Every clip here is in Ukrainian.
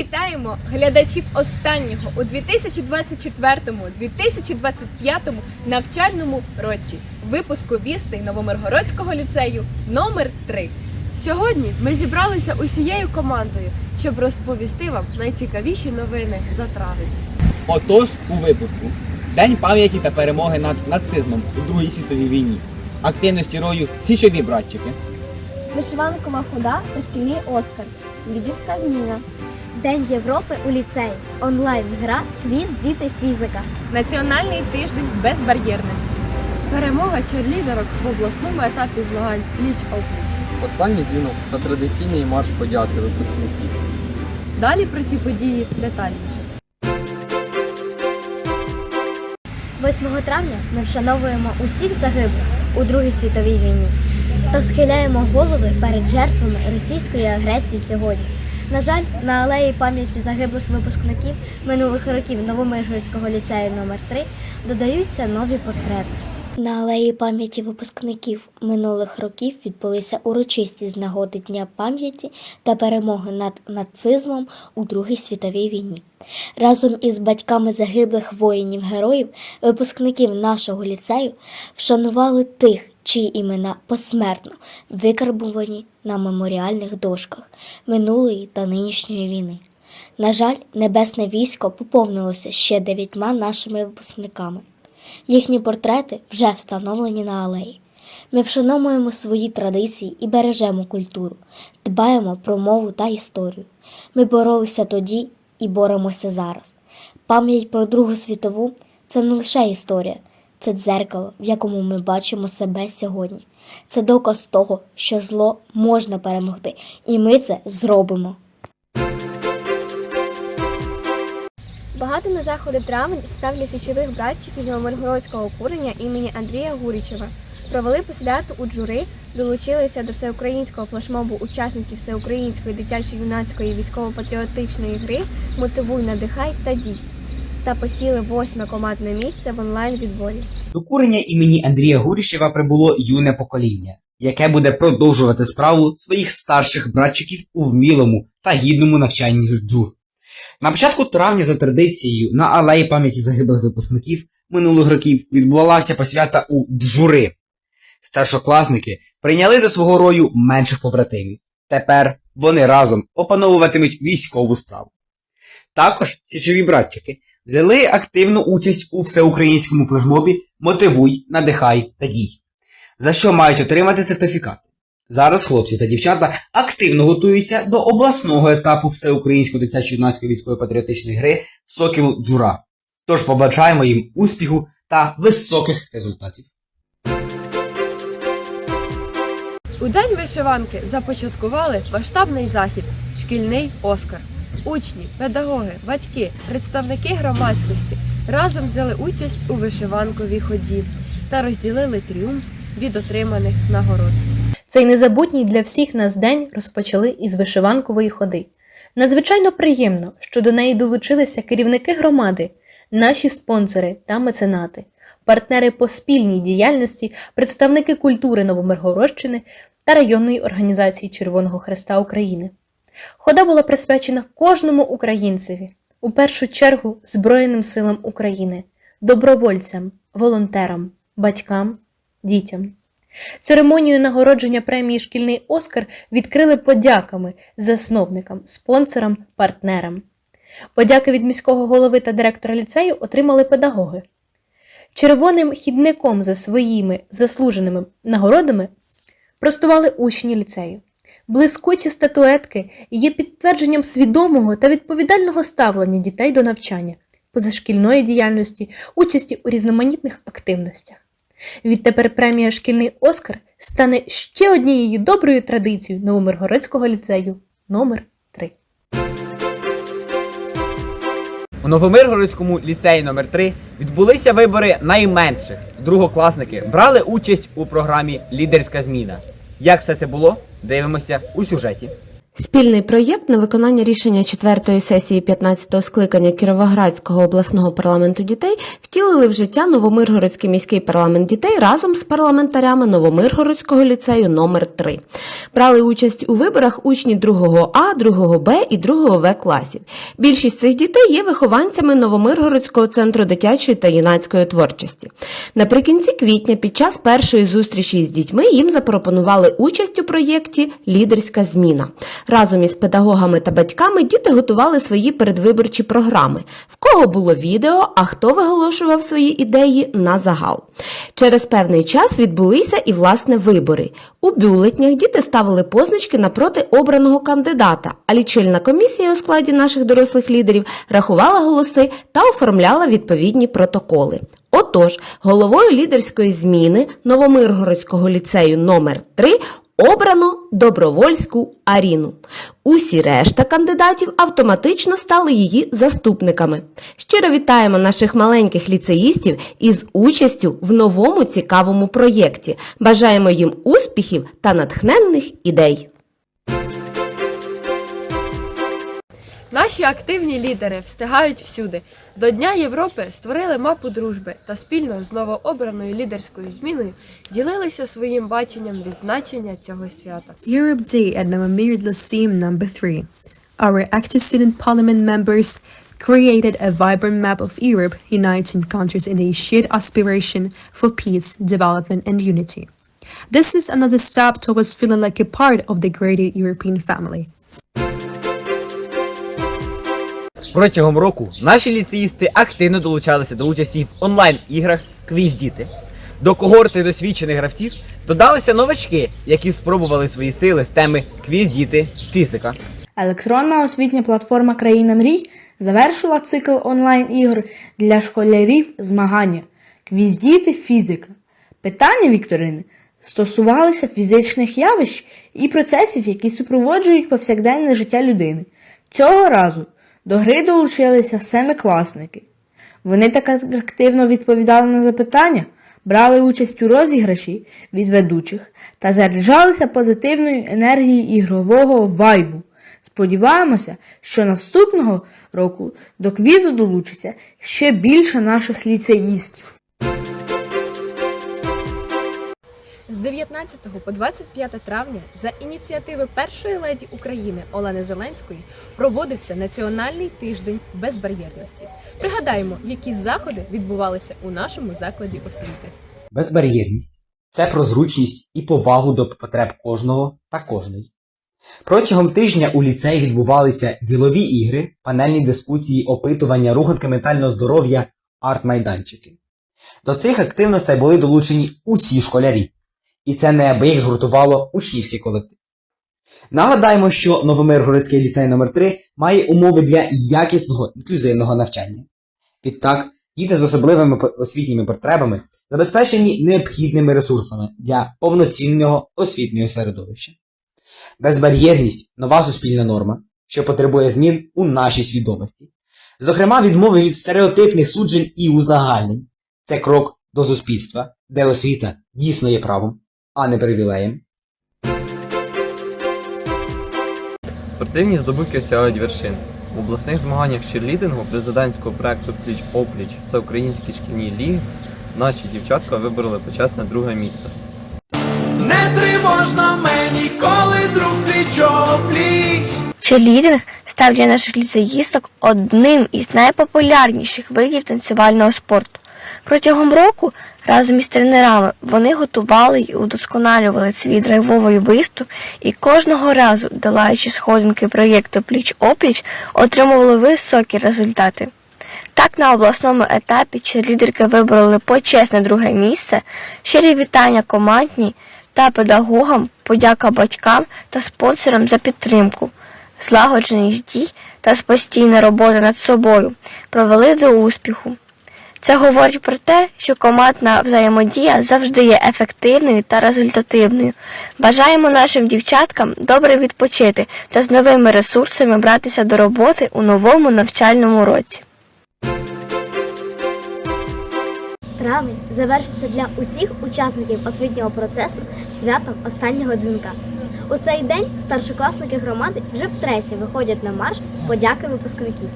Вітаємо глядачів останнього у 2024-2025 навчальному році випуску вістей Новомиргородського ліцею номер 3 Сьогодні ми зібралися усією командою, щоб розповісти вам найцікавіші новини за травень. Отож, у випуску День пам'яті та перемоги над нацизмом у Другій світовій війні. Активності рою січові братчики. Вишиванкова хода та шкільний Оскар. Лідерська зміна. День Європи у ліцеї. Онлайн-гра Квіз Діти фізика. Національний тиждень безбар'єрності. Перемога черлідерок в обласному етапі змагань пліч опліч. Останній дзвінок та традиційний марш подяки випускників. Далі про ці події детальніше. 8 травня ми вшановуємо усіх загиблих у Другій світовій війні та схиляємо голови перед жертвами російської агресії сьогодні. На жаль, на алеї пам'яті загиблих випускників минулих років Новомиргородського ліцею номер 3 додаються нові портрети. На алеї пам'яті випускників минулих років відбулися урочисті з нагоди Дня пам'яті та перемоги над нацизмом у Другій світовій війні. Разом із батьками загиблих воїнів-героїв, випускників нашого ліцею вшанували тих, чиї імена посмертно викарбувані на меморіальних дошках минулої та нинішньої війни. На жаль, небесне військо поповнилося ще дев'ятьма нашими випускниками. Їхні портрети вже встановлені на алеї. Ми вшановуємо свої традиції і бережемо культуру, дбаємо про мову та історію. Ми боролися тоді і боремося зараз. Пам'ять про Другу світову це не лише історія, це дзеркало, в якому ми бачимо себе сьогодні. Це доказ того, що зло можна перемогти, і ми це зробимо. Багато на заходи травень ставлять січових братчиків Новомиргородського курення імені Андрія Гурічева. Провели посвяту у джури, долучилися до всеукраїнського флешмобу учасників всеукраїнської дитячо-юнацької військово-патріотичної гри Мотивуй, надихай та дій та посіли восьме командне місце в онлайн відборі. До курення імені Андрія Гуріщева прибуло юне покоління, яке буде продовжувати справу своїх старших братчиків у вмілому та гідному навчанні джур. На початку травня за традицією на алеї пам'яті загиблих випускників минулих років відбувалася посвята у джури. Старшокласники прийняли до свого рою менших побратимів. Тепер вони разом опановуватимуть військову справу. Також січові братчики взяли активну участь у всеукраїнському флешмобі Мотивуй, надихай та дій, за що мають отримати сертифікати. Зараз хлопці та дівчата активно готуються до обласного етапу всеукраїнської дитячо-юнацької військової патріотичної гри Сокіл Джура. Тож побажаємо їм успіху та високих результатів. У день вишиванки започаткували масштабний захід Шкільний Оскар. Учні, педагоги, батьки, представники громадськості разом взяли участь у вишиванковій ході та розділили тріумф від отриманих нагород. Цей незабутній для всіх нас день розпочали із вишиванкової ходи. Надзвичайно приємно, що до неї долучилися керівники громади, наші спонсори та меценати, партнери по спільній діяльності, представники культури Новомиргородщини та районної організації Червоного Хреста України. Хода була присвячена кожному українцеві, у першу чергу Збройним силам України, добровольцям, волонтерам, батькам, дітям. Церемонію нагородження премії Шкільний Оскар відкрили подяками засновникам, спонсорам, партнерам. Подяки від міського голови та директора ліцею отримали педагоги. Червоним хідником за своїми заслуженими нагородами простували учні ліцею. Блискучі статуетки є підтвердженням свідомого та відповідального ставлення дітей до навчання, позашкільної діяльності, участі у різноманітних активностях. Відтепер премія Шкільний Оскар стане ще однією доброю традицією Новомиргородського ліцею номер 3 У Новомиргородському ліцеї номер 3 відбулися вибори найменших. Другокласники брали участь у програмі Лідерська зміна. Як все це було? Дивимося у сюжеті. Спільний проєкт на виконання рішення 4-ї сесії 15-го скликання Кіровоградського обласного парламенту дітей втілили в життя Новомиргородський міський парламент дітей разом з парламентарями Новомиргородського ліцею номер 3 Брали участь у виборах учні 2 А, 2 Б і 2 В класів. Більшість цих дітей є вихованцями Новомиргородського центру дитячої та юнацької творчості. Наприкінці квітня, під час першої зустрічі з дітьми, їм запропонували участь у проєкті Лідерська зміна. Разом із педагогами та батьками діти готували свої передвиборчі програми. В кого було відео, а хто виголошував свої ідеї на загал. Через певний час відбулися і власне вибори. У бюлетнях діти ставили позначки напроти обраного кандидата, а лічильна комісія у складі наших дорослих лідерів рахувала голоси та оформляла відповідні протоколи. Отож, головою лідерської зміни Новомиргородського ліцею номер 3 обрано добровольську Аріну. Усі решта кандидатів автоматично стали її заступниками. Щиро вітаємо наших маленьких ліцеїстів із участю в новому цікавому проєкті. Бажаємо їм успіхів та натхненних ідей. Наші активні лідери встигають всюди. До Дня Європи створили мапу дружби та спільно з новообраною лідерською зміною ділилися своїм баченням відзначення цього свята. Europe Day at Namamir Lyceum number 3. Our active student parliament members created a vibrant map of Europe uniting countries in a shared aspiration for peace, development and unity. This is another step towards feeling like a part of the greater European family. Протягом року наші ліцеїсти активно долучалися до участі в онлайн-іграх Квіз Діти. До когорти досвідчених гравців додалися новачки, які спробували свої сили з теми Квіз Діти Фізика. Електронна освітня платформа Країна мрій завершила цикл онлайн-ігор для школярів змагання Квіз діти фізика. Питання вікторини стосувалися фізичних явищ і процесів, які супроводжують повсякденне життя людини. Цього разу до гри долучилися семикласники. Вони так активно відповідали на запитання, брали участь у розіграші від ведучих та заряджалися позитивною енергією ігрового вайбу. Сподіваємося, що наступного року до квізу долучиться ще більше наших ліцеїстів. З 19 по 25 травня за ініціативи першої леді України Олени Зеленської проводився Національний тиждень безбар'єрності. Пригадаємо, які заходи відбувалися у нашому закладі освіти. Безбар'єрність це про зручність і повагу до потреб кожного та кожної. Протягом тижня у ліцеї відбувалися ділові ігри, панельні дискусії, опитування, руханки ментального здоров'я, арт-майданчики. До цих активностей були долучені усі школярі, і це неабияк згуртувало учнівський колектив. Нагадаємо, що Новомиргородський ліцей номер 3 має умови для якісного інклюзивного навчання. Відтак, діти з особливими освітніми потребами забезпечені необхідними ресурсами для повноцінного освітнього середовища. Безбар'єрність нова суспільна норма, що потребує змін у нашій свідомості. Зокрема, відмови від стереотипних суджень і узагальнень. Це крок до суспільства, де освіта дійсно є правом, а не привілеєм. Спортивні здобутки сягають вершин. В обласних змаганнях черлідингу президентського проекту Пліч опліч Всеукраїнські шкільні ліги наші дівчатка вибороли почесне друге місце. Не тривожно мені, коли друг пліч-о-пліч. Черлідинг став для наших ліцеїсток одним із найпопулярніших видів танцювального спорту. Протягом року разом із тренерами вони готували і удосконалювали свій драйвовий виступ і кожного разу, долаючи сходинки проєкту Пліч-опліч, отримували високі результати. Так, на обласному етапі черлідерки вибороли почесне друге місце, щирі вітання командній та педагогам, подяка батькам та спонсорам за підтримку, злагодженість дій та постійна робота над собою провели до успіху. Це говорить про те, що командна взаємодія завжди є ефективною та результативною. Бажаємо нашим дівчаткам добре відпочити та з новими ресурсами братися до роботи у новому навчальному році. Травень завершився для усіх учасників освітнього процесу святом останнього дзвінка. У цей день старшокласники громади вже втретє виходять на марш подяки випускників.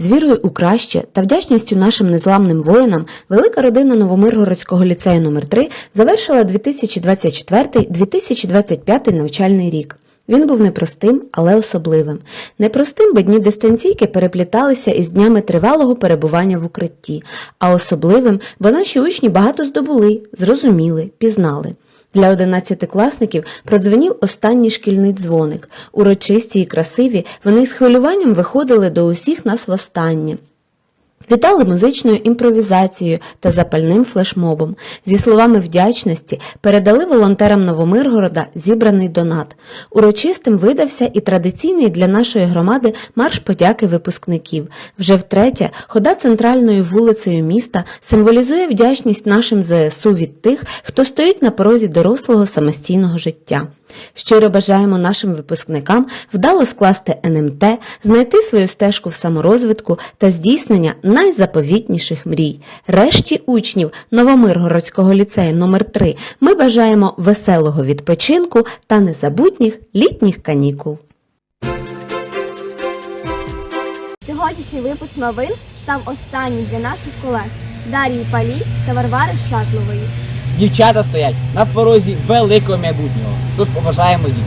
З вірою у краще та вдячністю нашим незламним воїнам велика родина Новомиргородського ліцею номер 3 завершила 2024-2025 навчальний рік. Він був непростим, але особливим. Непростим, бо дні дистанційки перепліталися із днями тривалого перебування в укритті, а особливим, бо наші учні багато здобули, зрозуміли, пізнали. Для одинадцятикласників продзвенів останній шкільний дзвоник. Урочисті і красиві, вони з хвилюванням виходили до усіх нас востаннє. Вітали музичною імпровізацією та запальним флешмобом. Зі словами вдячності передали волонтерам Новомиргорода зібраний донат. Урочистим видався і традиційний для нашої громади марш подяки випускників. Вже втретє хода центральною вулицею міста символізує вдячність нашим ЗСУ від тих, хто стоїть на порозі дорослого самостійного життя. Щиро бажаємо нашим випускникам вдало скласти НМТ, знайти свою стежку в саморозвитку та здійснення найзаповітніших мрій. Решті учнів Новомиргородського ліцею номер 3 ми бажаємо веселого відпочинку та незабутніх літніх канікул. Сьогоднішній випуск новин став останнім для наших колег Дарії Палій та Варвари Шатлової. Дівчата стоять на порозі великого майбутнього. Тож побажаємо їм.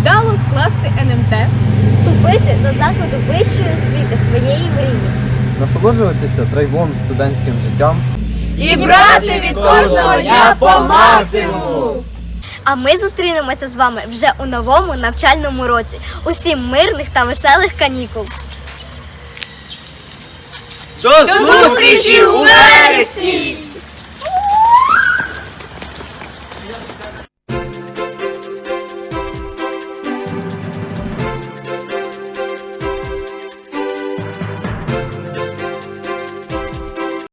Вдало скласти НМТ, Вступити до закладу вищої освіти своєї мрії. Насолоджуватися драйвом студентським життям І брати від кожного дня по максимуму! А ми зустрінемося з вами вже у новому навчальному році. Усім мирних та веселих канікул! До зустрічі у вересні!